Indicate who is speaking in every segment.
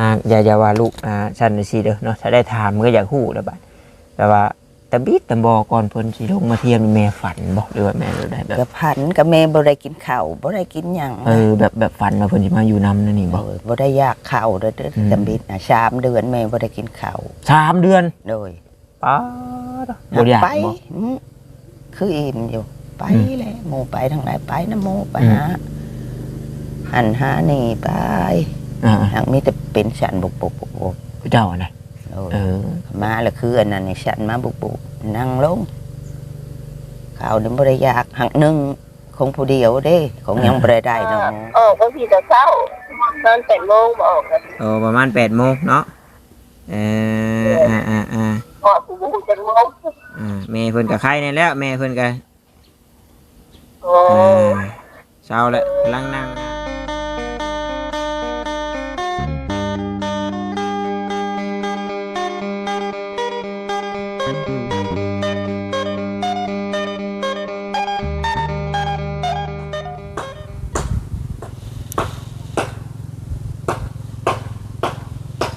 Speaker 1: อ่าอย่าอย่าว่าลูกอ่าฉันสิเด้อเนาะถ้าได้ถามมันก็อยากฮู้แล้วบัดแต่ว่าตะบิดตะบอก่อนเพิ่นสิลงมาเทียมนี่แม่ฝันบ่หรือว่าแม่รู้ได้แบบ
Speaker 2: กับพันกับแม่บ่ได้กินข้าวบ่ได้กินหยัง
Speaker 1: เออแบบแบบฝันว่าเพิ่นสิมาอยู่นำนั่นนี่บ่
Speaker 2: โดยบ่ได้อยากข้าวเด้อเด้อ
Speaker 1: อืม
Speaker 2: จำบิดนะสามเดือนแม่บ่ได้กินข้าว
Speaker 1: สามเดือน
Speaker 2: โดย
Speaker 1: ป๊าดบ่อยาก
Speaker 2: ไป
Speaker 1: บ่
Speaker 2: อืมคืออิ่มอยู่ ไป
Speaker 1: อืม
Speaker 2: แหละหมู่ไปทางไหนไปนะหมู่ไป
Speaker 1: อืม
Speaker 2: หาหันหานี่ไป
Speaker 1: อ่า
Speaker 2: ทางมีแต่เป็นฉันบุกบุกบุกบุก
Speaker 1: เจ้าอะนะ
Speaker 2: โดย
Speaker 1: เออ
Speaker 2: มาแล้วคืออันนั้นนี่ฉันมาบุกบุกนั่งลงข้าวนี่บ่ได้อยากหักหนึงคงผู้เดียวเด้คงยังบ่ได้ได้เนาะ
Speaker 3: ออกบางทีแต่เช้าตอนแปดโมงมาออกกัน
Speaker 1: โอ้ประมาณ8โมงเนาะเอออ่าอ่าอ่า
Speaker 3: ออกกูบุกจะงง
Speaker 1: อ่าแม่เพิ่นก็ไข่นี่แล้วแม่เพิ่นก็
Speaker 3: โอ้
Speaker 1: เออเช้าแล้วกำลังนั่ง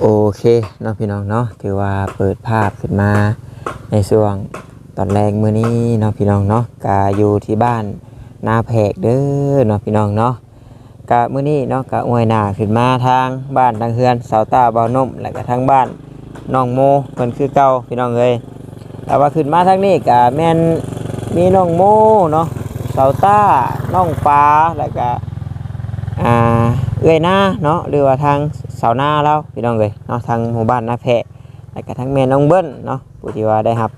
Speaker 1: โอเคเนาะพี่น้องเนาะถือว่าเปิดภาพขึ้นมาในช่วงตอนแรกมื้อนี้เนาะพี่น้องเนาะกาอยู่ที่บ้านนาแพกเด้อเนาะพี่น้องเนาะกะมื้อนี้เนาะกะอวยหน้าขึ้นมาทางบ้านทางเฮือนเสาตาเบานมแล้วก็ทางบ้านน้องโมเพิ่นคือเก่าพี่น้องเอ้ยแต่ว่าขึ้นมาทางนี้กะแม่นมีน้องโมเนาะเสาตาน้องฟ้าแล้วก็อ่าเอ้ยหน้าเนาะหรือว่าทาง สาหน้าเราพี่น้องเลยเนาะทางหมู่บ้านนาแพะแล้วก็ทางแม่น้องเบิ้ลเนาะผู้ที่ว่าได้รับ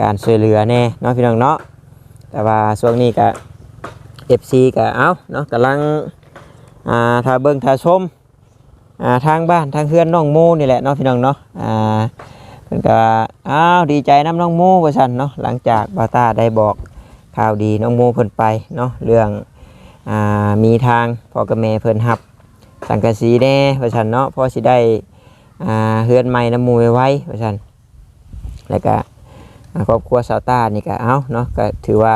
Speaker 1: การช่วยเหลือแน่เนาะพี่น้องเนาะแต่ว่าช่วงนี้ก็ FC ก็เอาเนาะกำลังอ่าถ้าเบิ่งถ้าชมอ่าทางบ้านทางเพื่อนน้องโมนี่แหละเนาะพี่น้องเนาะอ่าเพิ่นก็อ้าวดีใจน้ำน้องโมว่าซั่นเนาะหลังจากบาตาได้บอกข่าวดีน้องโมเพิ่นไปเนาะเรื่องอ่ามีทางพ่อกับแม่เพิ่นหับ สังกะสีแน่ว่าซั่นเนาะพอสิได้อ่าเฮือนใหม่น้ำมูไว้ไว้ว่าซั่นแล้วก็ครอบครัวสาวต้านี่ก็เอาเนาะก็ถือว่า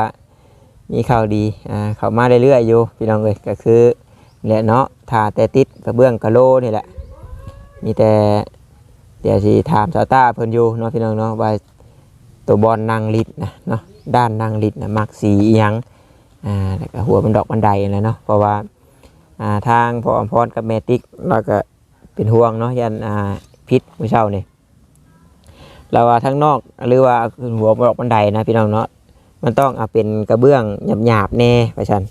Speaker 1: มีข่าวดีอ่าเข้ามาเรื่อยๆอยู่พี่น้องเอ้ยก็คือแหละเนาะถาแต่ติดกระเบื้องกระโลนี่แหละมีแต่เดี๋ยวสิถามสาวต้าเพิ่นอยู่เนาะพี่น้องเนาะว่าตัวบอลนางลิดนะเนาะด้านนางลิดนะมักสีอิหยังอ่าแล้วก็หัวมันดอกบันไดนั่นแหละเนาะเพราะว่า อ่าทางพ่ออมพรกับแมติกเราก็เป็นห่วงเนาะยันอ่าพิษมื้เช้านี่เราว่าทั้งนอกหรือว่าหัวดอกบันไดนะพี่น้องเนาะมันต้องเอาเป็นกระเบื้องหยาบๆแน่ประชัน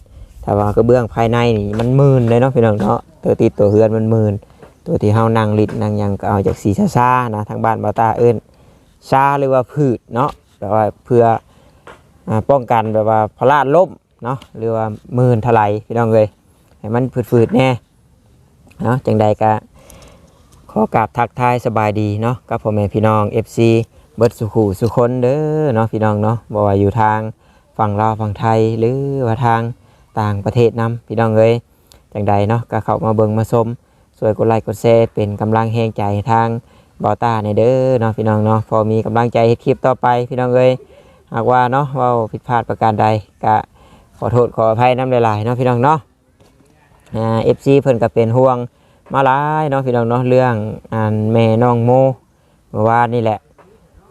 Speaker 1: ถ้าว่ากระเบื้องภายในนี่มันมืนเลยเนาะพี่น้องเนาะตัวติดตัวเฮือนมันมืนตัวที่เฮานั่งลิดนั่งยังก็เอาจากสีซ่าๆนะทางบ้านบาตาเอิ้นซาหรือว่าพืชเนาะแบบว่าเพื่ออป้องกันแบบว่าพลาดล่มเนาะหรือว่ามื่นทลายพี่น้องเลย ให้มันฝืดๆแน่เนาะจังใดก็ขอกราบทักทายสบายดีเนาะกับพ่อแม่พี่น้อง FC เบิร์ดสุขูสุคนเด้อเนาะพี่น้องเนาะบ่ว่าอยู่ทางฝั่งลาวฝั่งไทยหรือว่าทางต่างประเทศนํพี่น้องเลยจังใดเนาะก็เข้ามาเบิ่งมาชมช่วยกดไลค์กดแชร์เป็นกำลังแห่งใจทางบอต้าในเด้อเนาะพี่น้องเนาะพอมีกำลังใจเฮ็ดคลิปต่อไปพี่น้องเอ้ยหากว่าเนาะว่าผิดพลาดประการใดก็ขอโทษขออภัยน้ำหลายๆเนาะพี่น้องเนาะ อ่าเอฟซีเพิ่นก็เป็นห่วงมาหลายเนาะพี่น้องเนาะเรื่องอันแม่น้องโมเมื่อวานนี่แหละ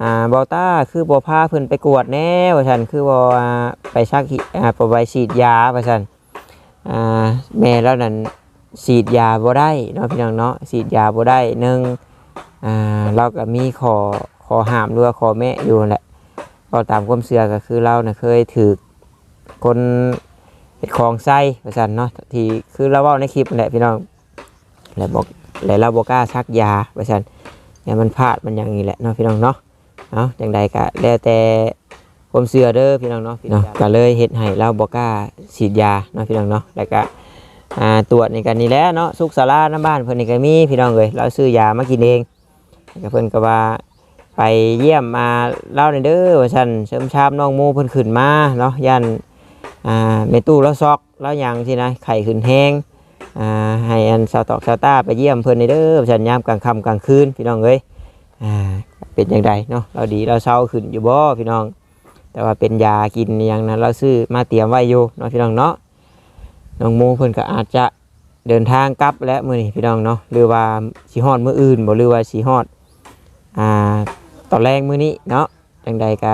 Speaker 1: อ่าบอต้าคือบ่พาเพิ่นไปกวดแน่ว่าซั่นคือบ่อ่าไปชักอ่าไปฉีดยาว่าซั่นอ่าแม่แล้วนั่นฉีดยาบ่ได้เนาะพี่น้องเนาะฉีดยาบ่ได้หนึ่งอ่าเราก็มีขอขอห้ามหรือว่าขอแม่อยู่แหละก็ตามความเชื่อก็คือเราน่ะเคยถือคน เห็ดของไส้ประชันเนาะที่คือเราเว่าในคลิปนั่นแหละพี่น้องแล้วบอกแล้วเราบอกกล้าชักยาประชันเนี่ยมันพลาดมันอย่างนี้แหละเนาะพี่น้องเนาะเอาจังใดก็แล้วแต่ความเสื่อเด้อพี่น้องเนาะเนาะก็เลยเฮ็ดให้เราบอกกล้าฉีดยาเนาะพี่น้องเนาะแล้วก็อ่าตรวจในกันนี่แหละเนาะสุกสาราหน้าบ้านเพิ่นนี่ก็มีพี่น้องเลยเราซื้อยามากินเองแล้วก็เพิ่นก็ว่าไปเยี่ยมมาเล่าในอยเด้อว่าซั่นเสริมชามน้องหมูเพิ่นขึ้นมาเนาะยัน อ่าเมตู้แล้วซอกแล้วยังสินะไข่ขึ้นแห้งอ่าให้อันสาวตอกสาวต้าไปเยี่ยมเพิ่อนในเด้อฉันยามกลางค่ำกลางคืนพี่น้องเอ้ยอ่าเป็นอย่างไรเนาะเราดีเราเศร้าขึ้นอยู่บ่พี่น้อง แต่ว่าเป็นยากินอย่างนั้นเราซื้อมาเตรียมไว้อยู่เนาะพี่น้องเนาะน้องโมเพิ่อนก็อาจจะเดินทางกลับแล้วมื้อนี้พี่น้องเนาะหรือว่าสิฮอดมื้ออื่นบ่หรือว่าสิฮอดอ่าตอนแรกมื้อนี้เนาะจังใดก็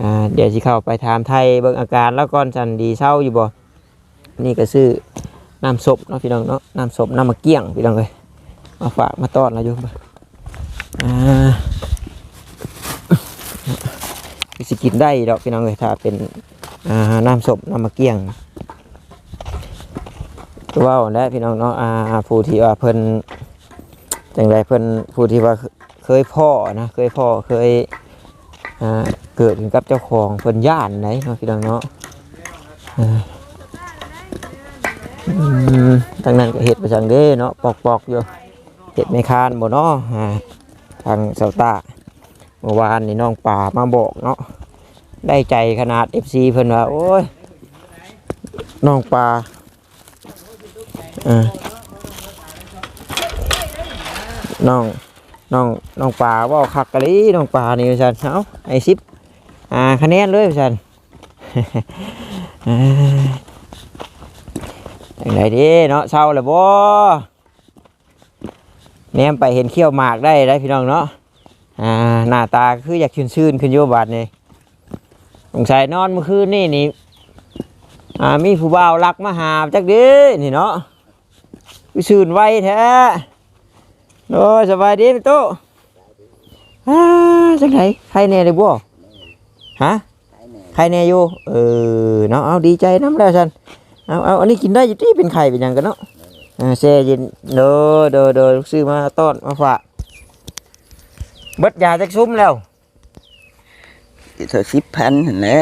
Speaker 1: อ่าเดี๋ยวสิเข้าไปถามไทยเบิ่งอาการแล้วก่อนจันดีเศร้าอยู่บ่นี่ก็ซื้อน้ำศพเนาะพี่น้องเนาะน้ำศพน้ำมะเกี้ยงพี่น้องเอ้ยมาฝากมาต้อนเราอยู่อ่าสิกินได้ดอกพี่น้องเอ้ยถ้าเป็นอ่าน้ำศพน้ำมะเกี้ยงก็เว่าและพี่น้องเนาะอ่าผู้ที่ว่าเพิ่นจังไรเพิ่นผู้ที่ว่าเคยพ่อนะเคยพ่อเคย อ่าเกิดขึ้นกับเจ้าของเพิ่นย่านไหนเนาะพี่น้องเนาะทางนั้นก็เห็ดประจังเด้เนาะปอกๆอยู่เห็ดไม่คานบ่เนาะทางเสาตาเมื่อวานนี่น้องป่ามาบอกเนาะได้ใจขนาด FC เพิ่นว่าโอ้ยน้องป่าน้อง น้องน้องปลาว่าคักกะลีน้องปลานี่พี่ชันเอาไอซิปอ่าคะแนนเลยพี่ชันอย่างไรดีเนาะเศร้าเลยบ่แนมไปเห็นเขี้ยวหมากได้ได้พี่น้องเนาะอ่าหน้าตาคืออยากชื่นชื่นขึ้นโยบาดนี่สงสัยนอนเมื่อคืนนี่นี่อ่ามีผู้บ่าวรักมาหาจักเด้นี่เนาะชื่นไวแท้ โอ้ยสบายดีพี่โตอ่าจังไหนใครแน่เลยบ่ฮะใครแน่อยู่เออเนาะเอาดีใจน้ำแล้วฉันเอาเอาอันนี้กินได้อยู่ที่เป็นไข่เป็นหยังกันเนาะอ่าแช่เย็นเด้อเด้อเด้อซื้อมาต้อนมาฝากเบิดยาจักซุ้มแล้ว
Speaker 2: เธอสิบพันนั่นแหละ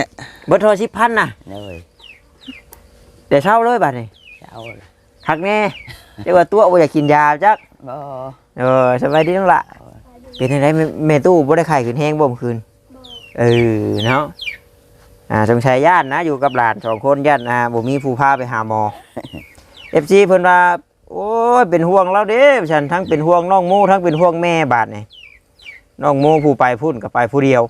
Speaker 1: เบิดโทรสิบพันน่ะ
Speaker 2: เลย
Speaker 1: เดี๋ยวเช่าเลยบัดนี้
Speaker 2: เจ้าล่ะ
Speaker 1: หักแน่เรียกว่าตัวบ่อยากกินยาจัก
Speaker 2: บ่
Speaker 1: เออสบายดีน้องละเป็นยังไงแม่แม่ตู้บ่ได้ไข่ขึ้นแห้งบ่เมื่อคืนเออเนาะอ่าสงชัยญาตินะอยู่กับหลานสองคนญาติอ่าบ่มีผู้พาไปหาหมอ FC เพิ่นว่าโอ้ยเป็นห่วงเราเด้ฉันทั้งเป็นห่วงน้องหมูทั้งเป็นห่วงแม่บาดนี่น้องหมูผู้ไปพุ่นก็ไปผู้เดียว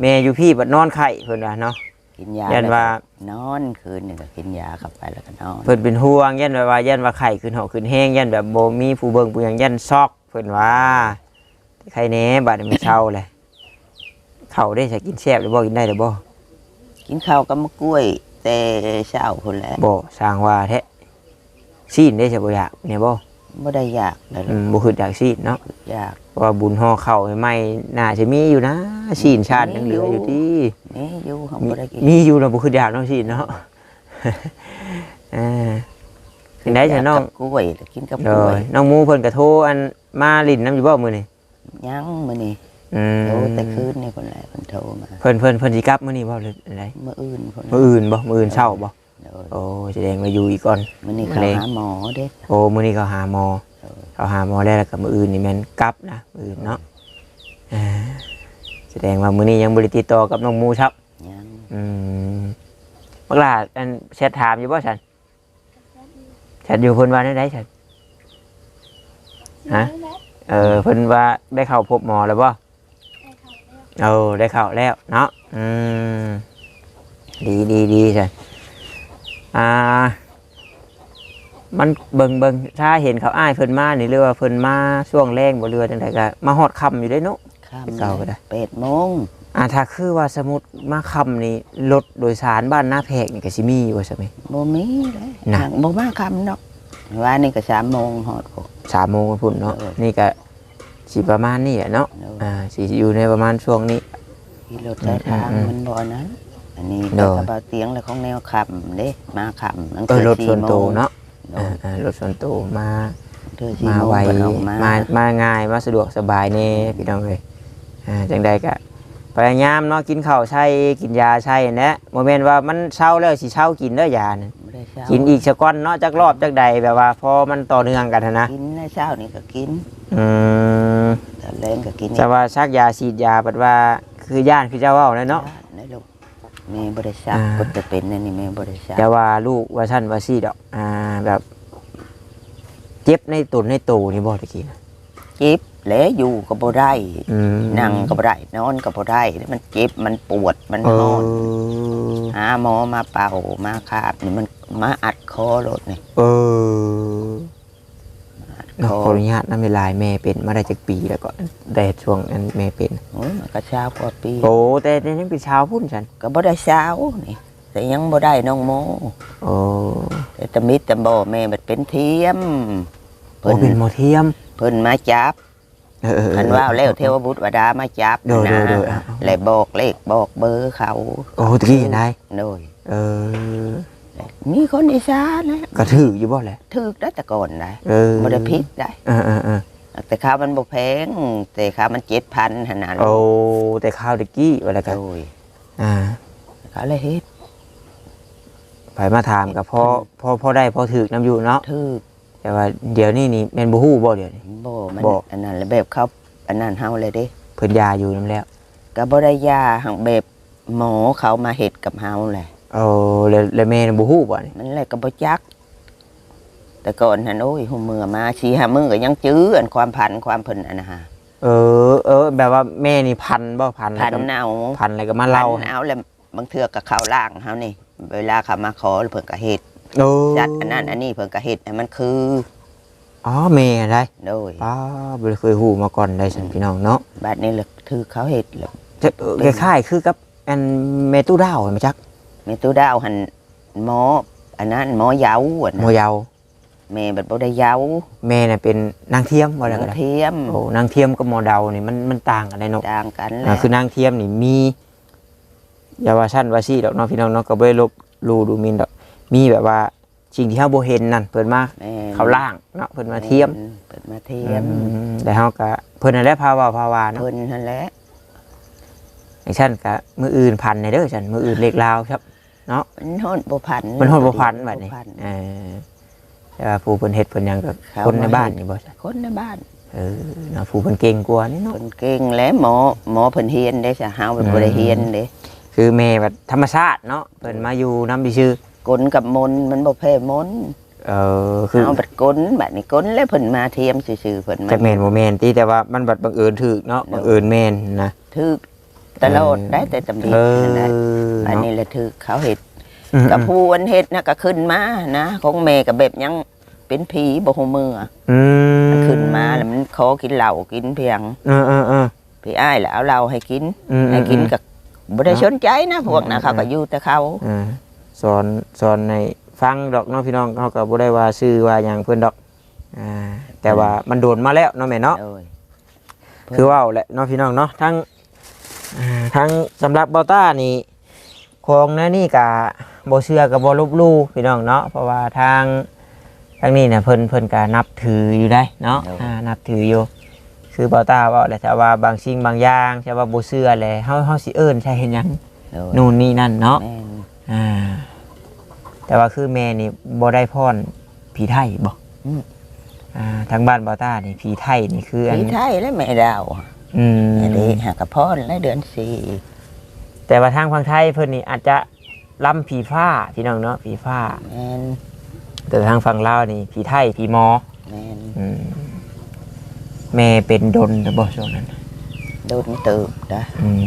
Speaker 1: แม่อยู่พี่บัดนอนไข่เพิ่นว่าเนาะ
Speaker 2: กินยา
Speaker 1: ยันว่า
Speaker 2: นอนคืนหนึงก็กินยาเข้าไปแล้วก็นอน
Speaker 1: เพิ่นเป็นห่วงยันว่าว่ายันว่าไข่ขึ้นหอกขึ้นแห้งยันแบบบ่มีผู้เบิ่งผู้หยังยันซอกเพิ่นว่าไข่แหน่บาดนี้มันเช้าเลยเข้าวได้จะกินแซ่บหรือบ่กินได้หรือบ่
Speaker 2: กินข้าวกับมะกล้วย แต่เช้าคนแหละ
Speaker 1: บ่สร้างว่าแท้ซีนได้จะบ่อยากเนี่ยบ่
Speaker 2: ไม่ได้อยากเลย
Speaker 1: อืมบ่คืออยากซีนเนาะ
Speaker 2: อยาก
Speaker 1: เพราะว่าบุญห่อข้าวใหม่ๆน่าจะมีอยู่นะซีนชาติยังเหลืออยู่ที่
Speaker 2: นี่อยู่เขา
Speaker 1: มี
Speaker 2: ไม่ได้กิน
Speaker 1: มีอยู่นะบ่คืออยากเนาะซีนเนาะเออจังได๋จะน้อง
Speaker 2: กับกล้วยแล้วกินกับ
Speaker 1: เด
Speaker 2: กล้วย
Speaker 1: น้องหมูเพิ่นก็โทรอันมาลิ้นน้ำอยู่บ่มื้อนี้
Speaker 2: ยังมื้อนี้
Speaker 1: อืม
Speaker 2: โทรแต่คืนนี่คนแหละคนโทรมา
Speaker 1: เพิ่นเพิ่นเพิ่นสิกลับมื้อนี้บ่หรืออะไร
Speaker 2: เมื่ออื่นคน
Speaker 1: มื้ออื่นบ่มื้ออื่นเช้าบ่
Speaker 2: เดี๋ยว
Speaker 1: โอ้แสดงว่าอยู่อีกก่อน
Speaker 2: มื้อนี้
Speaker 1: มะ
Speaker 2: เขา
Speaker 1: เร็ง
Speaker 2: หาหมอเด้
Speaker 1: โอ้มื้อนี้เขาหาหมอ
Speaker 2: เออ
Speaker 1: เขาหาหมอแล้วแล้วก็มื้ออื่นนี่แม่นกลับนะมื้ออื่นเนาะอ่าแสดงว่ามื้อนี้ยังบ่ได้ติดต่อกับน้องหมูครับ
Speaker 2: ยัง
Speaker 1: อืมบักหลาอันแชทถามอยู่บ่ฉันแชทอยู่เพิ่นว่าได้ไดฉันฮะเออเพิ่นว่าได้เข้าพบหมอแล้วบ่เออได้เข้าแล้วเนาะอืมดีดีดีฉัน อ่า มันเบิ่งเบิ่งถ้าเห็นเขาอ้ายเพิ่นมานี่เรือว่าเพิ่นมาช่วงแรงบ่เรือจังไดก็มาฮอดค่ำอยู่ได้เนาะ
Speaker 2: ข้าม
Speaker 1: ไปเก่าก็ได้
Speaker 2: แปดโมง
Speaker 1: อ่าถ้าคือว่าสมมุติมาค่ำนี่รถโดยสารบ้านหน้าแพกนี่ก็สิมีอยู่ว่าใช่ไหม
Speaker 2: บ่มีเลย
Speaker 1: น่ะ
Speaker 2: บ่มาคำเนาะว่านี่ก็สามโมงหอดพวก
Speaker 1: สามโมงพุ่นเนาะ
Speaker 2: เออ
Speaker 1: นี่ก็สิประมาณนี้อะเนาะ
Speaker 2: เนาะ
Speaker 1: อ่าสิอยู่ในประมาณช่วงนี้
Speaker 2: ที่รถสายทาง
Speaker 1: อืม
Speaker 2: มันบ่นั้น อันนี้
Speaker 1: เนาะ
Speaker 2: กระเป๋าเตียงแล้วของแนวคำเด้มาคำตั้ง
Speaker 1: เออรถส่วนตัวเนาะ
Speaker 2: เนาะ
Speaker 1: อ่าอ่ารถส่วนตัวมา
Speaker 2: เธอสี่
Speaker 1: มา
Speaker 2: โมง
Speaker 1: ไว
Speaker 2: เพิ่นออกมา
Speaker 1: มามาง่ายมาสะดวกสบายแน่พี่น้องเอ้ยอ่าจังใดก็พยายามเนาะกินข้าวใช่กินยาใช่นะโมเมนต์ว่ามันเช้าแล้วสิเช้ากินเด้อยานะ
Speaker 2: ไม่ได้เช้า
Speaker 1: กินอีกสักก้อนเนาะจักรอบจักใดแบบว่าพอมันต่อเนื่องกันหั้นนะ
Speaker 2: กินในเช้านี่ก็กิน
Speaker 1: อืม
Speaker 2: ตอนแรงก็กิน
Speaker 1: แต่ว่าชักยาฉีดยาบัดว่าคือย่านคือเจ้าเว่าแล้วเนาะ
Speaker 2: ในลูก แม่บริษัท
Speaker 1: อ่า
Speaker 2: ก็จะเป็นอันนี่แม่บริษัท
Speaker 1: แต่ว่าลูกว่าท่านว่าซี่ดอก อ่าแบบ เจ็บในตุนในตูนี่บ่ตะกี้นะ
Speaker 2: เจ็บแหล้วอยู่ก็บ่ได้
Speaker 1: อืม
Speaker 2: นั่งก็บ่ได้นอนก็บ่ได้มันเจ็บมันปวดมัน
Speaker 1: เอน
Speaker 2: อน
Speaker 1: อ
Speaker 2: หาหมอมาเป่ามาคาบนี่มันมาอัดคอรถนี่
Speaker 1: เออ
Speaker 2: คอ
Speaker 1: ขออนุญาตน้ำเวลายแม่เป็นมาได้จากปีแล้วก็แต่ช่วงนั้นแม่เป็น
Speaker 2: โอ้ยมันก็เช้ากว่าปี
Speaker 1: โอ้แต่แต่ยังเป็นเช้าวพุ่นฉัน
Speaker 2: ก็บ่ได้เช้านี่แต่ยังบ่ได้น้องโม
Speaker 1: โอ้
Speaker 2: แต่ตะมิดตะบ่แม่มันเป็นเทียม
Speaker 1: โอ้เป็นหมอเทียม
Speaker 2: เพิ่นมาจับ
Speaker 1: เออเออเออ
Speaker 2: คันว่าแล้วเทวบุตรวดามาจับ
Speaker 1: โดยโดยโดย
Speaker 2: นะ
Speaker 1: อะ
Speaker 2: และบอกเลขบอกเบอร์เขา
Speaker 1: โอ้ตะกี้เห็นได้
Speaker 2: โดย
Speaker 1: เออ
Speaker 2: มีคนอีสานนะ
Speaker 1: กระถืออยู่บ่แหละ
Speaker 2: ถึกได้แต่ก่อนได้
Speaker 1: เออ
Speaker 2: บ่ได้ผิดได้
Speaker 1: เออเออเออ
Speaker 2: แต่ข้าวมันบ่แพงแต่ข้าวมัน7,000หั่นน่ะ
Speaker 1: โอ้แต่ข้าวตะกี้ว่าแล้วกัน
Speaker 2: โดย
Speaker 1: อ่า
Speaker 2: เขาเลยเฮ็ด
Speaker 1: ไปมาถามกับพ่อพ่อพ่อได้พ่อถือน้ำอยู่เนาะ
Speaker 2: ถึก
Speaker 1: แต่ว่าเดี๋ยวนี้นี่แม่นบ่ฮู้บ่เดี๋ยวนี้
Speaker 2: บ่มัน
Speaker 1: บ่
Speaker 2: อันนั้นแหละแบบเขาอันนั้นเฮาเลยเด้
Speaker 1: เพิ่นยาอยู่นํแล้ว
Speaker 2: ก็บ่ได้ยาหังแบบหมอเขามาเฮ็ดกับเฮาแหละ
Speaker 1: โอ้แล้วแล้วแม่น่ะบ่ฮู้บ่นี่
Speaker 2: มันแหละก็บ่จัก แต่ก่อนหันโอ้ยหูมือมาชีหามือก็ยังจื้ออันความพันความเพิ่นอันนะฮะ
Speaker 1: เออ เออ แบบว่าแม่นี่พันบ่พัน
Speaker 2: พัน
Speaker 1: แล้วก็
Speaker 2: เอา
Speaker 1: พันอะไรก็มาเล่า
Speaker 2: พันเอาแล้วบางเทื่อก็เข้าล่างเฮานี่ เวลาเขามาขอเพิ่นก็เฮ็ด
Speaker 1: โอ้
Speaker 2: จัดอันนั้นอันนี้เพิ่นก็เฮ็ดให้มันคือ
Speaker 1: อ๋อแม่ได้
Speaker 2: โดย
Speaker 1: ป้าบ่ได้เคยฮู้มาก่อนได้ซั่นพี่น้องเนาะ
Speaker 2: บัดนี้แหละคือเขาเฮ็ดแล้ว
Speaker 1: จะเออคล้ายๆคือกับอันแม่ตู้ดาวเห็นไหมจัก
Speaker 2: แม่ตู้ดาวหันหมออันนั้นหมอเยาอัน
Speaker 1: หม
Speaker 2: นั้น
Speaker 1: อเยาว
Speaker 2: แม่บัดบ่ได้เยา
Speaker 1: แม่น่ะเป็นนางเทียมว่าแล้วก็
Speaker 2: นาง
Speaker 1: ได้
Speaker 2: เทียม
Speaker 1: โอ้นางเทียมกับหมอเดานี่มันมันต่างกันได้เนาะ
Speaker 2: ต่างกันแห
Speaker 1: อ่า
Speaker 2: ละ
Speaker 1: คือนางเทียมนี่มีอย่าว่าชั้นว่าซี่ดอกเนาะพี่น้องเนาะก็บ่ได้ลบหลู่ดูหมินดอก มีแบบว่าสิ่งที่เฮาบ่เห็นนั่นเพิ่นมา
Speaker 2: แม่น
Speaker 1: เขาล่างเนาะเพิ่นมาเทียม
Speaker 2: เปิดมาเทียม
Speaker 1: อืมแต่เฮาก็เพิ่นนั่นแหละภาวะภาวาเนาะ
Speaker 2: เพิ่นนั่นแหละ
Speaker 1: อย่างเช่นก็มืออื่นพันในเด้อฉันมืออื่นเล็กลาวครับ
Speaker 2: มันโหดบ่พัน
Speaker 1: มันฮอดบ่พันบัดนี้
Speaker 2: บ่พัน
Speaker 1: เออแต่ว่าผู้เพิ่นเฮ็ดเพิ่นหยังก็
Speaker 2: เขา
Speaker 1: คนใน
Speaker 2: มา
Speaker 1: บ้าน
Speaker 2: เฮ็ด
Speaker 1: นี่บ่จ้ะ
Speaker 2: คนในบ้าน
Speaker 1: เออเนาะผู้เพิ่นเก่งกว่านี่เนาะ
Speaker 2: เพิ่นเก่งและหมอหมอเพิ่นเฮียนได้ซะเฮาเป็น
Speaker 1: อืม
Speaker 2: บ่ได้เฮียนเด้
Speaker 1: คือแม่แบบธรรมชาติเนาะเพิ่นมาอยู่นำซื่อก
Speaker 2: ลกับมนต์มันบ่แพ้มนต์
Speaker 1: ๆเออคือ
Speaker 2: เอาบัดกลบัดนี้กลแล้วเพิ่นมาเทียมซื่อๆเพิ่นมา
Speaker 1: จักแม่นบ่แม่นติแต่ว่ามันบัดบังเอิญถูกเนาะบังเอิญแม่นนะ
Speaker 2: ถึก ตลอดได้แต่ตำดี
Speaker 1: เออ
Speaker 2: นั่นแหละอัน
Speaker 1: เนาะ
Speaker 2: นี้แหละถึกเขาเฮ็ด
Speaker 1: อืม
Speaker 2: กับผู้อันเฮ็ดน่ะก็ขึ้นมานะของแม่ก็แบบยังเป็นผีบ่ฮู้มืออะ
Speaker 1: อืม
Speaker 2: มันขึ้นมาแล้วมันขอกินเหล้ากินเพียง
Speaker 1: เออเออเออ
Speaker 2: พี่อ้ายแล้วเอาเหล้าให้กิน
Speaker 1: อืม
Speaker 2: ให้กินกับบ่ได้
Speaker 1: เนาะ
Speaker 2: สนใจนะพวกนะ
Speaker 1: อืม
Speaker 2: เขาก็อยู่แต่เขา
Speaker 1: อ่าสอนสอนในฟังดอกเนาะพี่น้องเขาก็บ่ได้ว่าชื่อว่าหยังเพิ่นดอกอ่าแต่ว่ามันโดนมาแล้วเนาะแม่เนาะ
Speaker 2: เอ้ย
Speaker 1: คือว่าวแหละเนาะพี่น้องเนาะทั้งอ่า ทั้งสำหรับเบาต้านี่ของนั่นนี่กะบ่เชื่อกับบ่ลบหลู่พี่น้องเนาะเพราะว่าทางทางนี้เนี่ยเพิ่นเพิ่นก็นับถืออยู่ได้เนาะอ่านับถืออยู่ คือเบาต้าเว่าแหละแต่ว่าบางสิ่งบางอย่างใช่ว่าบ่เชื่อแหละเฮาเฮาสิเอิ้นใช่เห็นหยัง
Speaker 2: เอ้ย
Speaker 1: นู่นนี่นั่นเนาะ
Speaker 2: แม่น
Speaker 1: อ่า แต่ว่าคือแม่นี่บ่ได้พรผีไทยบ่อ่าทางบ้านเบาต้านี่ผีไทยนี่คืออัน
Speaker 2: พี่ไทยและแม่ดาว
Speaker 1: อืม
Speaker 2: แม่เด็หากระพรและเดือนสี่
Speaker 1: แต่ว่าทางฝั่งไทยเพิ่นนี่อาจจะล่ำผีฟ้าพี่น้องเนาะผีฟ้า
Speaker 2: แม่น
Speaker 1: แต่ทางฝั่งลาวนี่ผีไทยผีหมอ
Speaker 2: แม่น
Speaker 1: อืมแม่เป็นดนแต่บ่ช่วงนั้น
Speaker 2: โดนตืบนะ
Speaker 1: อืม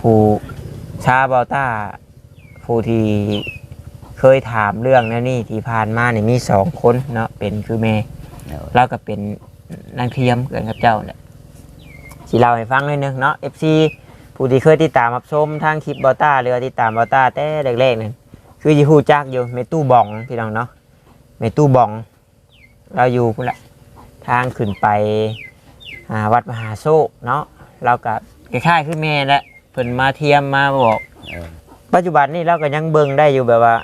Speaker 1: ผู้ชาเบาต้าผู้ที่เคยถามเรื่องนั่นนี่ที่ผ่านมานี่มีสองคนเนาะเป็นคือแม่
Speaker 2: เอ้ย
Speaker 1: แล้วก็เป็น นางเทียมเกินกับเจ้าเนี่ยสิเล่าให้ฟังหน่อยหนึงเนาะ FC ผู้ที่เคยติดตามรับชมทางคลิปบอต้าหรือติดตามบอต้าแต่แรกๆนั่นคือยิฮูจักอยู่เมตู้บองพี่น้องเนาะเมตู้บอง เราอยู่พุ่นแหละทางขึ้นไปวัดมหาโซกเนาะเรากับคล้ายๆคือแม่แหละเพิ่นมาเทียมมาบอกปัจจุบันนี่เราก็ยังเบิ่งได้อยู่แบบว่า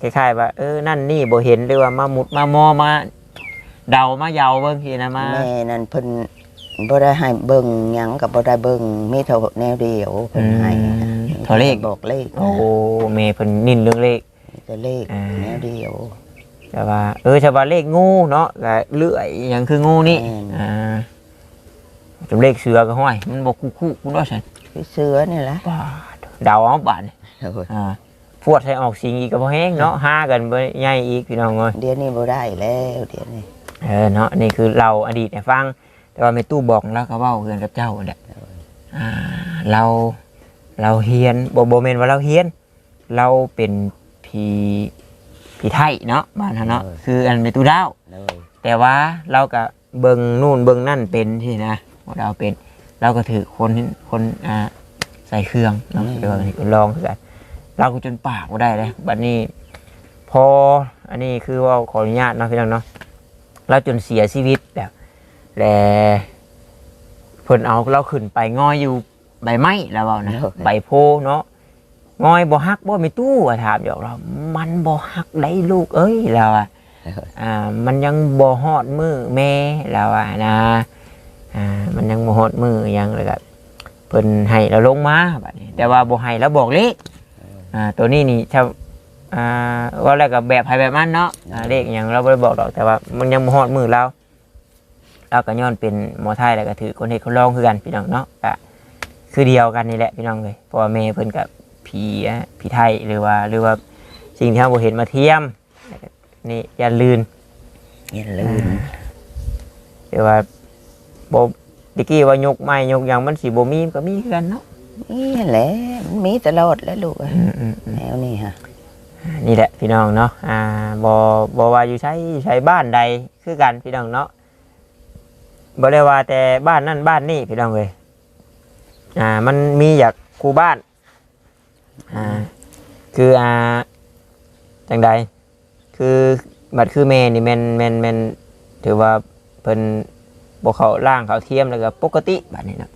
Speaker 1: คล้ายๆว่าเออนั่นนี่บ่เห็นหรือว่ามามุดมามอมา เดามาเยาเบิ่งทีนะมา
Speaker 2: แม่นั่นเพิ่นบ่ได้ให้เบิ่งหยังกับบ่ได้เบิ่งมีเท่าแนวเดียวเพิ่นให้
Speaker 1: อืมเท่าเลข
Speaker 2: บอกเลข
Speaker 1: โอ้เมย์เพิ่นนินเรื่องเลข
Speaker 2: มีแต่เลข
Speaker 1: อ่า
Speaker 2: แนวเดียว
Speaker 1: แต่ว่า เออชาวบ้านเลขงูเนาะก็เลื่อยอหย่างคืองูนี่
Speaker 2: อืม
Speaker 1: อ่าจำเลขเสือก็ห้อยมันบอกคู่คู่คุณว่าฉัน
Speaker 2: คือเสือนี่แหละ
Speaker 1: บาดเดาเอาบาดนี่
Speaker 2: เอ้ย
Speaker 1: อ่าพวดให้ออกสิงอีกก็บ่แห้งเนาะห้ากันบ่ใหญ่อีกพี่น้องเอ้ย
Speaker 2: เดี๋ยวนี้บ่ได้แล้วเดี๋ยวนี้
Speaker 1: เออเนาะนี่คือเราอดีตให้ฟัง แต่ว่าแม่ตู้บอกแล้วก็เว้าเกินกับเจ้าแหละอ่าเราเราเฮียนบ่บ่แม่นว่าเราเฮียน เราเป็นผีผีไทยเนาะบ้านเฮาเนาะคืออันเป็นตูดาว
Speaker 2: เลย
Speaker 1: แต่ว่าเราก็เบิ่งนู่นเบิ่งนั่นเป็นที่นะว่าเราเป็นเราก็ถือคนคนอ่าใส่เครื่องเนาะเดี๋ยวนี้ก็ลองคือกันเราก็จนปากบ่ได้เลยบัดนี้ พออันนี้คือว่าขออนุญาตเนาะพี่น้องเนาะ เราจนเสียชีวิตแบบและเพิ่นเอาเราขึ้นไปงอยอยู่ใบไม้แล้วเอานะใบโพเนาะงอยบ่ฮักบ่มีตู้อะถามหยอกเรา มันบ่ฮักได้ลูกเอ้ยเราอะอ่ามันยังบ่ฮอดมือแม่แล้วอะนะอ่ามันยังบ่ฮอดมือหยังเลยก็เพิ่นให้เราลงมาบัดนี้แต่ว่าบ่ให้แล้วบอกเลขอ่าตัวนี้นี่ถ้า อ่าว่าแล้วก็แบบให้แบบมันเนาะอ่าเลขหยังเราบ่ได้บอกดอกแต่ว่ามันยังบ่ฮอดมือเราเราก็ย้อนเป็นหมอไทยแล้วก็ถือคนเฮ็ดคนรองคือกันพี่น้องเนาะก็คือเดียวกันนี่แหละพี่น้องเลยเพราะว่าแม่เพิ่นกับผีอะผีไทยหรือว่าหรือว่าสิ่งที่เราบ่เห็นมาเทียมนี่อย่าลืน
Speaker 2: อย่าลืม
Speaker 1: เดี๋ยวว่าบดิกี้ว่ายกไม้ยกหยังมันสิบ่มีก็มีคือกันเนาะ
Speaker 2: นี่แหละมันมีตลอดแล้วลูกเอ้ย
Speaker 1: อืมอืมอืม
Speaker 2: แนวนี่ฮะ
Speaker 1: นี่แหละพี่น้องเนาะอ่าบ่บ่ว่าอยู่ใช้ใช้บ้านใดคือกันพี่น้องเนาะบ่ได้ว่าแต่บ้านนั่นบ้านนี่พี่น้องเว้ยอ่ามันมีอยากคูบ้านอ่าคืออ่าจังใดคือบัดคือแม่นี่แม่นแม่นแม่นถือว่าเพิ่นบ่เขาร่างเขาเทียมแล้วก็ปกติบัดนี้เนาะ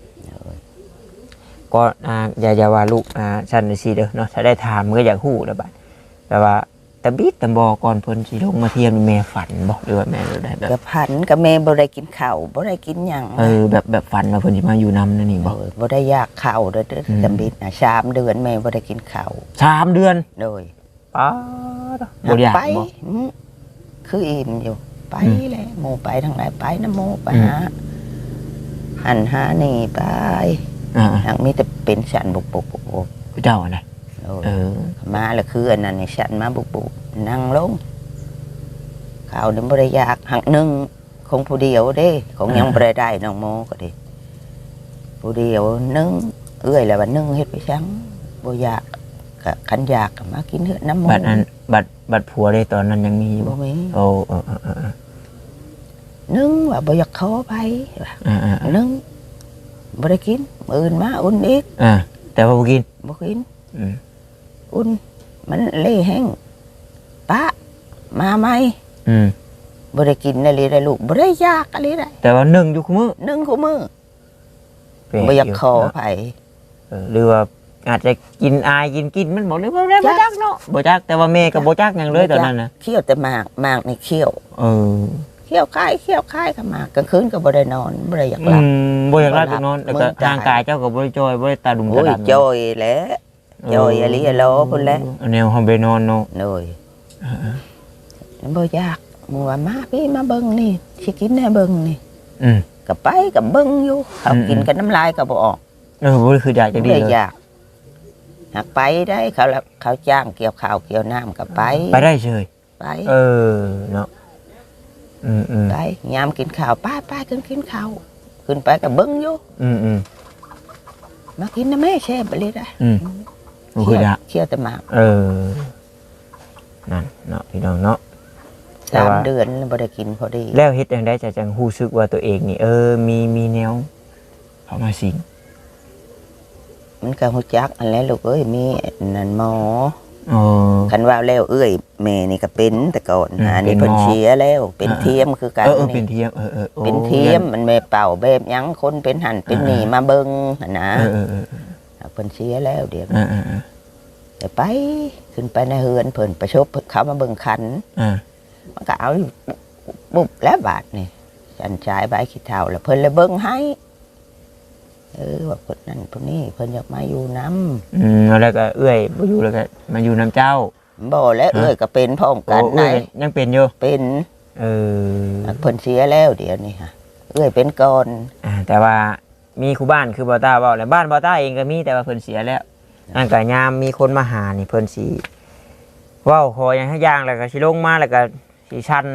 Speaker 1: ก็อ่าอย่าอย่าว่าลูกอ่าฉันน่ะสิเด้อเนาะถ้าได้ถามมันก็อยากฮู้แล้วบัด แต่ว่าตะบิดตะบอก่อนเพิ่นสิลงมาเทียมนี่แม่ฝันบ่หรือว่าแม่ได้แบบ
Speaker 2: กับพันกับแม่บ่ได้กินข้าวบ่ได้กินหยัง
Speaker 1: เออแบบแบบฝันว่าเพิ่นสิมาอยู่นำนั่นนี่บ่
Speaker 2: เออบ่ได้อยากข้าวเด้อเด้อ
Speaker 1: อืม
Speaker 2: จำบิดนะสามเดือนแม่บ่ได้กินข้าว
Speaker 1: สามเดือน
Speaker 2: โดย
Speaker 1: ป๊าดบ่อยาก
Speaker 2: ไป
Speaker 1: บ่
Speaker 2: อืมคืออิ่มอยู่ไป
Speaker 1: อืม
Speaker 2: แหละหมู่ไปทางไหนไปนะหมู่ไป
Speaker 1: อืม
Speaker 2: หาหันหานี่ไป
Speaker 1: อ่า
Speaker 2: ทางมีแต่เป็นฉันบุกบุกบุกบุก
Speaker 1: ๆเจ้าอันไหน
Speaker 2: โอ้ย
Speaker 1: เออ
Speaker 2: มาแล้วคืออันนั้นนี่ฉันมาบุกบุกนั่งลงข้าวนี่บ่ได้อยากหักหนึงคงผู้เดียวเด้ของยังบ่ได้ได้น้องโมก็ดิผู้เดียวนึ่งเอื้อยแล้วว่านึ่งเฮ็ดไปซังบ่อยากก็คันอยากก็มากินเถอะน้ำหมู
Speaker 1: บัดนั้นบัดบัดผัวได้ตอนนั้นยังมีอยู่
Speaker 2: บ่
Speaker 1: บ่
Speaker 2: มี
Speaker 1: โอ้เออเออเออ
Speaker 2: นึ่งว่าบ่อยากขอไปว่า
Speaker 1: อ่าอ่า
Speaker 2: นึ่งบ่ได้กินมื้ออื่นมาอุ่นอีก
Speaker 1: อ่าแต่ว่าบ่กิน
Speaker 2: บ่กิน
Speaker 1: อืม
Speaker 2: อุ่น มันเละแห้งปะมาไหม
Speaker 1: อืม
Speaker 2: บ่ได้กินอะไรได้ลูกบ่ได้อยากอะไรได้
Speaker 1: แต่ว่าหนึ่งอยู่คุมื้อ
Speaker 2: นึ่งกูมือ
Speaker 1: แปลก
Speaker 2: บ่อยากขอ
Speaker 1: เนาะ
Speaker 2: ไผ
Speaker 1: เออหรือว่าอาจจะกินอายกินกินมันบอกเลยว่าได้บ่จักเนาะบ่จักแต่ว่าแม่ก็บ่จักหยังเลยตอนนั้นนะ
Speaker 2: เคี่ยวแต่หมากหมากนี่เคี่ยว
Speaker 1: เออ
Speaker 2: เคี่ยวคายเคี่ยวคายกับหมากกลางคืนก็บ่ได้นอนบ่ได้อยากห
Speaker 1: อื
Speaker 2: ลับ
Speaker 1: มบ่อยากรับจักนอนแล้วก็
Speaker 2: มึงตาย
Speaker 1: ร่างกายเจ้าก็บ่ได้จอยบ่ได้ตาดุม
Speaker 2: โอ้
Speaker 1: ตายดำ
Speaker 2: จอยแหล้ว จอยอะลิอะโลพุ่นแหละ
Speaker 1: เอาแนวเฮาไปนอนเนาะ
Speaker 2: โดยบ่อยากมัวามาพี่มาเบิ่งนี่สิกินแน่เบิ่งนี่
Speaker 1: อืม
Speaker 2: ก็ไปก็เบิ่งอยู่เขา
Speaker 1: อืม
Speaker 2: กินกันน้ำลายก็บ่ออก
Speaker 1: เออบ่ได้คืออยากจะ
Speaker 2: บ่
Speaker 1: ดี
Speaker 2: ได้
Speaker 1: เลย
Speaker 2: อยากหากไปได้เขาละเขาจ้างเกี่ยวข้าวเกี่ยวน้ำก็ไป
Speaker 1: ไปได้เฉย
Speaker 2: ไป
Speaker 1: เออเนาะอืมอืม
Speaker 2: ไปยามกินข้าวป้าป้าขึ้นกินข้าวขึ้นไปก็เบิ่งอยู่
Speaker 1: อืมอืม
Speaker 2: มากินนะแม่แช่บเลยได้
Speaker 1: อืม บ่คืออยาก
Speaker 2: เคี่ยวแต่หมาก
Speaker 1: เออ นั่นเนาะพี่น้องเนาะแต่
Speaker 2: สาม
Speaker 1: ว่า
Speaker 2: เดือนแล้วบ่ได้กินพอดี
Speaker 1: แล้วเฮ็ดจังได๋จะจังรู้สึกว่าตัวเองนี่เออ มีมีแนวเข้ามาสิง
Speaker 2: มันก็ฮู้จักอันแล้วลูกเอ้ยมีนั่นหมอ
Speaker 1: อ๋อ
Speaker 2: คันว่าแล้วเอ้ยแม่นี่ก็เป็นแต่ก่อน
Speaker 1: อืม
Speaker 2: อันนี้
Speaker 1: เป็นหมอ
Speaker 2: เพิ่นเสียแล้วเป็น
Speaker 1: อ่า
Speaker 2: เทียมคือกัน
Speaker 1: เออเออเป็น
Speaker 2: นี่
Speaker 1: เทียมเออเออโอ้
Speaker 2: เป็นเทียมมันแม่เป่าแบบหยังคนเป็นหันเป็นนี่มาเบิ่งหั่นนะ
Speaker 1: เออเออเออ
Speaker 2: เพิ่นเสียแล้วเดี๋ยว
Speaker 1: เออเออเออ
Speaker 2: แต่ไปขึ้นไปในเฮือนเพิ่นประชบเขามาเบิ่งขัน
Speaker 1: อ่า
Speaker 2: มันก็เอาบุบแล้วบาทนี่จันชายใบขี้เท่าแล้วเพิ่นเลยเบิ่งให้เออว่าเพิ่นนั่นเพิ่นนี่เพิ่นอยากมาอยู่น้
Speaker 1: อืมแล้วก็เอื้อยบ่อยู่แล้วก็มาอยู่น้ำเจ้าำ
Speaker 2: บ่และเอ้ยก็เป็นพร้อม
Speaker 1: โอ้
Speaker 2: กันไหน
Speaker 1: เอื้อยยังเป็นอยู่
Speaker 2: เป็น
Speaker 1: เออ
Speaker 2: เพิ่นเสียแล้วเดี๋ยวนี้ฮะเอ้ยเป็นก่อน
Speaker 1: อ่าแต่ว่า มีครูบ้านคือบ่าวต้าเว้าแล้วบ้านบ่าวต้าเองก็มีแต่ว่าเพิ่นเสียแล้วนั่นก็ยามมีคนมาหานี่เพิ่นสิเว้าขอหยังให้อย่างแล้วก็สิลงมาแล้วก็สิชัน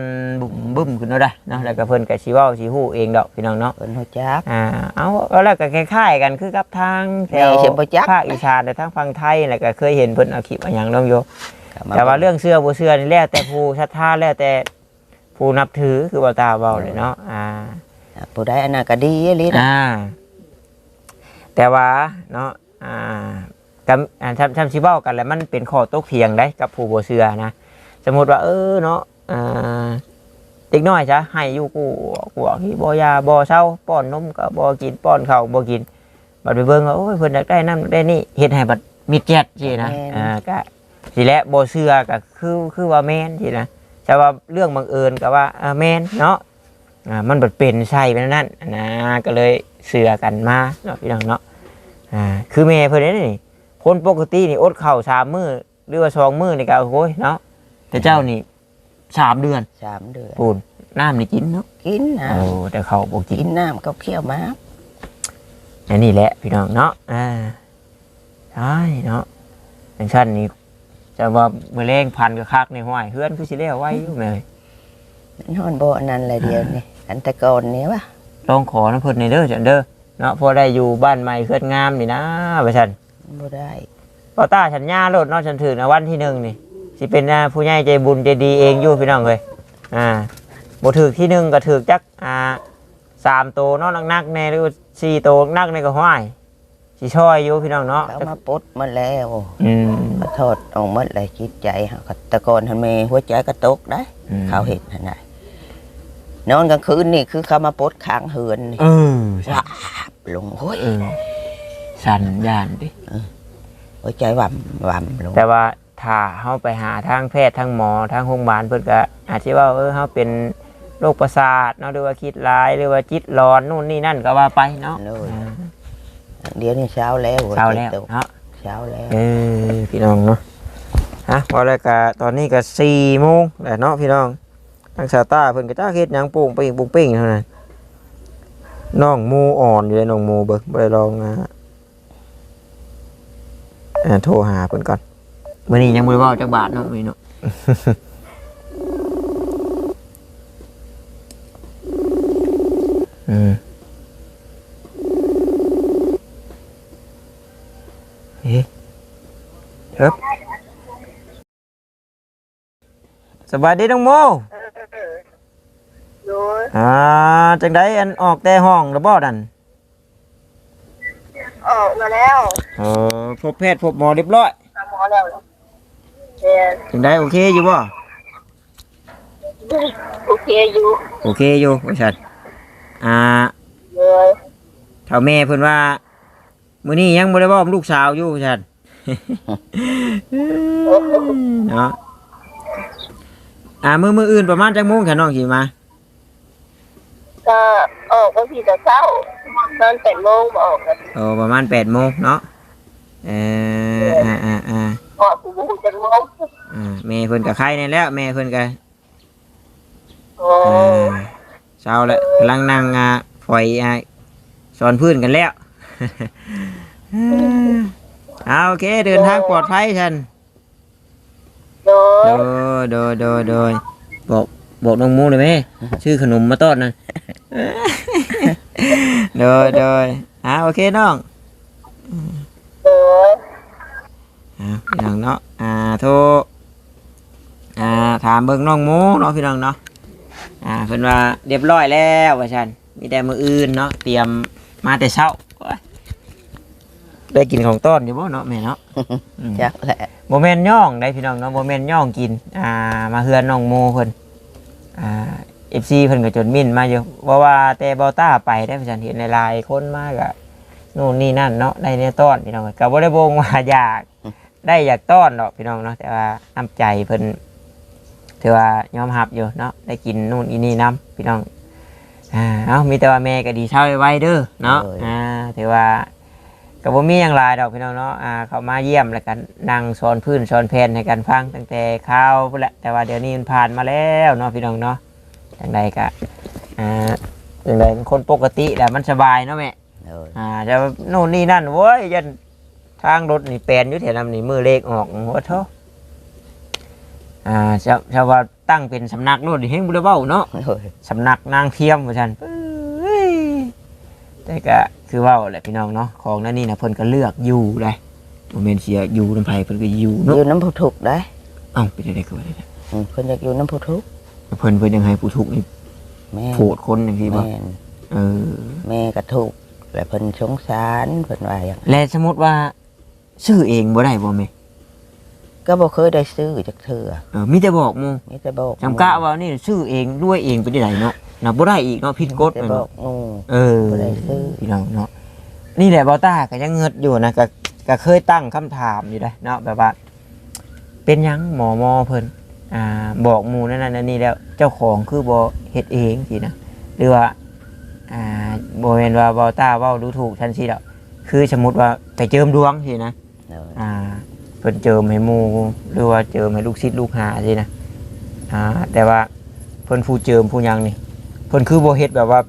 Speaker 1: บุ่มบึ้มขึ้นเนาะได้เนาะแล้วก็เพิ่นก็สิเว้าสิฮู้เองดอกพี่น้องเนาะ
Speaker 2: เพิ่นฮู้จัก
Speaker 1: อ่าเอาเอาแล้วก็คล้ายๆกันคือกับทางแถว
Speaker 2: แม่เสียบ่จัก
Speaker 1: ภาคอีสานแต่ทางฝั่งไทยแล้วก็เคยเห็นเพิ่นเอาคลิปเอาหยังลงอยู่
Speaker 2: ก็ม
Speaker 1: แต่ว่าเรื่องเสื้อบ่เสื้อนี่แล้วแต่ผู้ศรัทธาแล้วแต่ผู้นับถือคือบ่าตาเว้าเลยเนาะ อ่า
Speaker 2: ผู้ใดอันนั้นก็ดีอีหลีนะ
Speaker 1: อ่า แต่ว่าเนาะอ่ากับอ่าทำทำชิเว้ากันแล้วมันเป็นข้อตกเถียงได้กับผู้บ่เชื่อนะ สมมุติว่า เออเนาะอ่าเด็กน้อยจ้ะให้อยู่กูกูที่บ่ยาบ่เช้าป้อนนมก็บ่กินป้อนข้าวบ่กินบัดไปเบิ่งว่าโอ้ยเพิ่นอยากได้นั่นได้นี่เฮ็ดให้บัดมิดเจ็ดสินะอ่าก็สิแหละบ่เชื่อก็คือคือว่าแม่นสินะแต่ว่าเรื่องบังเอิญก็ว่าอ่าแม่นเนาะอ่ามันบัดเป็นใช่เป็นนั่นนะก็เลยเสือกันมาเนาะพี่น้องเนาะ อ่าคือแม่เพิ่นนี่นี่คนปกตินี่อดข้าวสามมื้อหรือว่าสองมื้อนี่ก็โอ้ยเนาะแต่เจ้านี่สามเดือน
Speaker 2: สามเดือน
Speaker 1: ปูนน้ำนี่กินเนาะ
Speaker 2: กินน้
Speaker 1: โอ้แต่เขาวบ่กิำ
Speaker 2: กิ
Speaker 1: น
Speaker 2: นน้ำก็เคี่ยวหมา
Speaker 1: อันนี้แหละพี่น้องเนาะอ่าใช่เนาะอย่างชั้นนี้จะว่ามื้อแรงพันกับคักในห้วยเฮือนคือสิแล้วไว้อยู่แม่เอ้ย
Speaker 2: มันฮอนบ่อันนั้นเลยเดียวนี่อันแต่ก่อนนี่วะ
Speaker 1: ลองขอน้ำเพิ่นในเด้อจันเด้อ เนาะพอได้อยู่บ้านใหม่เฮือนงามนี่นะว่าซั่น
Speaker 2: บ่ได้
Speaker 1: ก็ต้าฉันย่าโลดเนอกฉันถือนะวันที่หนึ่งนี่สิเป็นอ่าผู้ใหญ่ใจบุญใจดีเองอยู่พี่น้องเลยอ่าบ่ถือที่หนึ่งก็ถือจักอ่าสามโตเนอกนักๆแน่หรือว่าสี่โตนักในก็ห้อยสิช่อยอยู่พี่น้องเนาะ
Speaker 2: เขามาปลดมาแล้ว
Speaker 1: อืม
Speaker 2: ขอโทษออกหมดเลยจิตใจเฮาก็แต่ก่อนทันเมหัวใจก็ตกได้
Speaker 1: อืม
Speaker 2: เขาเห็นหั่นน่ะนอนกลางคืนนี่คือเขามาปลดค้างเหือนนี่
Speaker 1: เออ
Speaker 2: ว้าบ ลงโอ้ย
Speaker 1: เออสันยานดิ
Speaker 2: หัวใจหว่ำหว่ำลง
Speaker 1: แต่ว่าถ้าเฮาไปหาทางแพทย์ทางหมอทางโรงพยาบาลเพิ่นก็อาจสิว่าเออเฮาเป็นโรคประสาทเนาะหรือว่าคิดร้ายหรือว่าจิตร้อนนู่นนี่นั่นก็ว่าไปเนาะอ่า
Speaker 2: เดี๋ยวนี้เช้าแล้วหั
Speaker 1: เช้า
Speaker 2: ใจ
Speaker 1: แล้ว
Speaker 2: ตก
Speaker 1: เนาะ
Speaker 2: เช้าแล้ว
Speaker 1: เออพี่น้องเนาะฮะพอแล้วก็ตอนนี้ก็สี่โมงแล้วเนาะพี่น้องทางสาวต้าเพิ่นก็จ้าเฮ็ดหยังปุ้งปิ้งปุ้งปิ้งเท่านั้น น้องหมูอ่อนอยู่เลยน้องหมูเบิ่งบ่ได้ลองอ่าอ่าโทรหาเพิ่นก่อนมื้อนี้ยังบ่ได้เว้าจักบาทเนาะมื้อนี้เนาะอืมเอ๊ะครับสบายดีน้องโม
Speaker 3: โดย
Speaker 1: อ่าจังไดอันออกแต่ห้องแล้วบ่ดัน
Speaker 3: ออกมาแล้ว
Speaker 1: เออพบแพทย์พบหมอเรียบร้อย
Speaker 3: หาหมอแล้วเรียน
Speaker 1: จังไดโอเคอยู่บ่
Speaker 3: โอเคอยู่
Speaker 1: โอเคอยู่ว่าซั่นอ่า
Speaker 3: เลย
Speaker 1: เท่าแม่เพิ่นว่ามื้อนี้ยังบ่ได้เว้ากับลูกสาวอยู่ว่าซั่นเนาะอ่ามื้อมื้ออื่นประมาณจักโมงแค่น้องสิมา
Speaker 3: ก็ออกก็พี่จะเช้าตอนแปดโมงบออกกัน
Speaker 1: โอ้ประมาณ8โมงเนาะเอออ่าอ่าอ่า
Speaker 3: ออกกูเจ็ดโมง
Speaker 1: อ่าแม่เพิ่นก็ไข้แน่แล้วแม่เพิ่นก็
Speaker 3: โอ้
Speaker 1: เออเช้าแล้วกำลังนั่งอ่าฝอยอ่าสอนพื้นกันแล้วเอาโอเคเดินทางปลอดภัยฉัน
Speaker 3: โดย
Speaker 1: โดยโดยโดยโดยบอก บอกน้องมูเลยไหมชื่อขนมมาต้อนนะโดยโดยอ่าโอเคน้อง
Speaker 3: โดย
Speaker 1: อ่าพี่น้องเนาะอ่าโทรอ่าถามเบิ่งน้องมูเนาะพี่น้องเนาะอ่าเพิ่นว่าเรียบร้อยแล้วว่าฉันมีแต่มืออื่นเนาะเตรียมมาแต่เช้าโอ้ยได้กินของต้อนอยู่บ่เนาะแม่เนาะอืม
Speaker 2: จักแหละ
Speaker 1: โมเมนย่องได้พี่น้องเนาะโมเมนย่องกิน อ่า มาเฮือนน้องโมเพิ่น อ่าเอฟซีเพิ่นก็จนมิ่นมาอยู่ว่าว่าแต่เบาต้าไปได้พี่จันเห็นในไลน์คนมากอะนู่นนี่นั่นเนาะได้เนี่ยต้อนพี่น้องก็บ่ได้บ่งว่าอยากได้อยากต้อนดอกพี่น้องเนาะแต่ว่าน้ำใจเพิ่นถือว่ายอมรับอยู่เนาะได้กินนู่นอีนี่น้ำพี่น้องอ่าเอ้ามีแต่ว่าแม่ก็ดีเช่าไว้เด้อเนาะอ่าถือว่า กับบ่มีอย่างไรดอกพี่น้องเนาะอ่าเขามาเยี่ยมแล้วกันนั่งสอนพื้นสอนแผ่นให้กันฟังตั้งแต่ข้าวพุ่นแหละแต่ว่าเดี๋ยวนี้มันผ่านมาแล้วเนาะพี่น้องเนาะจังใดก็อ่าจังใดเป็นคนปกติแหละมันสบายเนาะแม่
Speaker 2: โดย
Speaker 1: อ่าจะโน่นนี่นั่นเว้ยยันทางรถนี่แปลนอยู่แถวนั้นนี่มือเลขออกหัวเท่าอ่าชาวชาวว่าตั้งเป็นสำนักโลดเฮงบ่ได้เว้าเนาะ
Speaker 2: โอ้ย
Speaker 1: สำนักนางเทียมว่าซั่นเอ้ยแต่ก็ คือเว้าแหละพี่น้องเนาะของนั่นนี่นะเพิ่นก็เลือกอยู่เลยบ่แม่นเสียอยู่นำไผเพิ่นก็อยู่
Speaker 2: อ
Speaker 1: เนาะ
Speaker 2: ยู่น้ำผู้ทุกข์ได้
Speaker 1: เอ้าเป็นได้ก็ว่าได้นะ
Speaker 2: อืมเพิ่นอยากอยู่น้ำผู้ทุกข์
Speaker 1: เพิ่นเพิ่นยังให้ผู้ทุกข์นี่
Speaker 2: แม่
Speaker 1: โผดคนจังซี่บ่
Speaker 2: แม่น
Speaker 1: เออ
Speaker 2: แม่ก็ทุกข์แล้วเพิ่นสงสารเพิ่นว่าอย่าง
Speaker 1: และสมมุติว่าซื้อเองบ่ได้บ่แม่
Speaker 2: ก็บ่เคยได้ซื้อจักเทื่อ
Speaker 1: เออมีแต่บอกหมู่
Speaker 2: มีแต่บอก
Speaker 1: จำกะว่านี่ซื้อเองรวยเองไปได้ไหนเนาะ น่ะบ่ได้อีกเนาะผิดกฎ
Speaker 2: แต่
Speaker 1: แม่น
Speaker 2: บ
Speaker 1: บ่
Speaker 2: อกงู
Speaker 1: เออ
Speaker 2: บ่ได้ซื้อ
Speaker 1: พี่น้องเนาะนี่แหละบอต้าก็ยังเงิดอยู่นะก็ก็เคยตั้งคำถามอยู่ได้เนาะแบบว่า เป็นหยังหมอมอเพิ่นอ่าบอกหมูนั่นนั่นนี่แล้วเจ้าของคือบ่เฮ็ดเองสินะหรือว่าอ่าบ่แม่นว่าบอต้าเว้าดูถูกทันทีดอกคือสมมุติว่าไปเจิมดวงสินะ
Speaker 2: เออ
Speaker 1: อ่าเพิ่นเจิมให้หมู่หรือว่าเจิมให้ลูกศิษย์ลูกหาสินะอ่าแต่ว่าเพิ่นผู้เจิมผู้หยังนี่ เพิ่นคือบ่เฮ็ดแบบว่า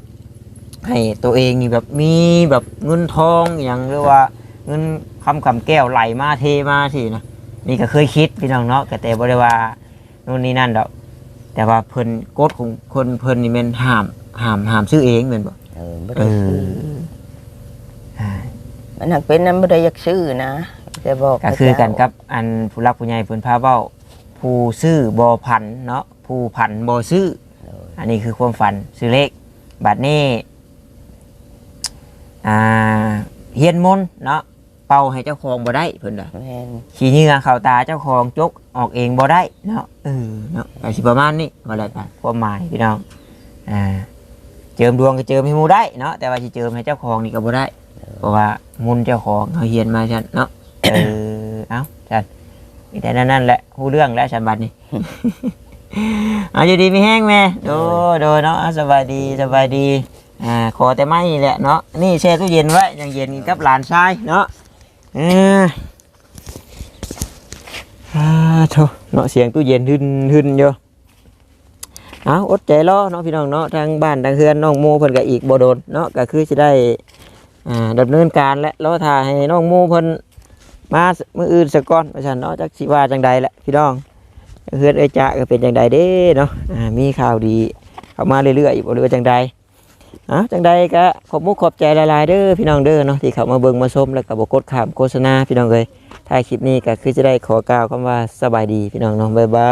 Speaker 1: ให้ตัวเองนี่แบบมีแบบเงินทองอหย่างหรือว่าเงินคำคำแก้วไหลมาเทมาสินะนี่ก็เคยคิดพี่น้องเนาะก็แต่บ่ได้ว่านู่นนี่นั่นดอกแต่ว่าเพิ่นกฎของคนเพิ่นนี่แม่นห้ามห้ามห้ามซื้อเองแม่นบ่
Speaker 2: เออบ่
Speaker 1: เอ
Speaker 2: ได้ซื้อ
Speaker 1: ออ่า
Speaker 2: มันหักเป็นนั้นบ่ได้อยากซื้อนะแต่บอก
Speaker 1: ก็คือกันกับอันผู้รักผู้ใหญ่เพิ่นพาเว้าผู้ซื้อบ่พันเนาะผู้พันบ่ซื้อ
Speaker 2: เอ อ
Speaker 1: อันนี้คือความฝันซื้อเลขบัดนี้อ่าเฮียนมนต์เนาะเป่าให้เจ้าของบ่ได้เพิ่นว่า
Speaker 2: แม่น
Speaker 1: ขี้เหงื่อเข้าตาเจ้าของจกออกเองบ่ได้เนาะเออเนาะก็สิประมาณนี้ว่าแล้วกันความหมายพี่น้องอ่าเจิมดวงก็เจิมให้หมู่ได้เนาะแต่ว่าสิเจิมให้เจ้าของนี่ก็บ่ได้ เพราะว่ามุนต์เจ้าของเขาเฮียนมาฉันเนาะเออเอ้าฉันมีแต่นั่นนั่นแหละฮู้เรื่องแล้วฉันบัดนี้ เอาอยู่ดีมีแห้งแม่โดโดเนาะสบายดีสบายดีอ่าขอแต่ไม่นี่แหละเนาะนี่แช่ตู้เย็นไว้ยังเย็นกับหลานชายเนาะเอออ่าโถเนาะเสียงตู้เย็นหึนหึนอยู่เอาอดใจรอเนาะพี่น้องเนาะทางบ้านทางเฮือนน้องโมเพิ่นก็อีกบ่โดนเนาะก็คือสิได้อ่าดำเนินการและรอถ่าให้น้องโมเพิ่นมามืออื่นซะก่อนว่าซั่นเนาะจักสิว่าจังใดแหละพี่น้อง เฮือนเอ้ยจ่าก็เป็นจังใดเด้เนาะมีข่าวดีเข้ามาเรื่อยๆบ่รู้ว่าจังใดอะจังใดก็ขอบมุกขอบใจหลายๆเด้อพี่น้องเด้อเนาะที่เข้ามาเบิ่งมาชมแล้วก็บ่กดข้ามโฆษณาพี่น้องเอ้ยถ้ายคลิปนี้ก็คือจะได้ขอกล่าวคำว่าสบายดีพี่น้องเนาะบ๊ายบา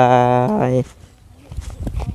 Speaker 1: ย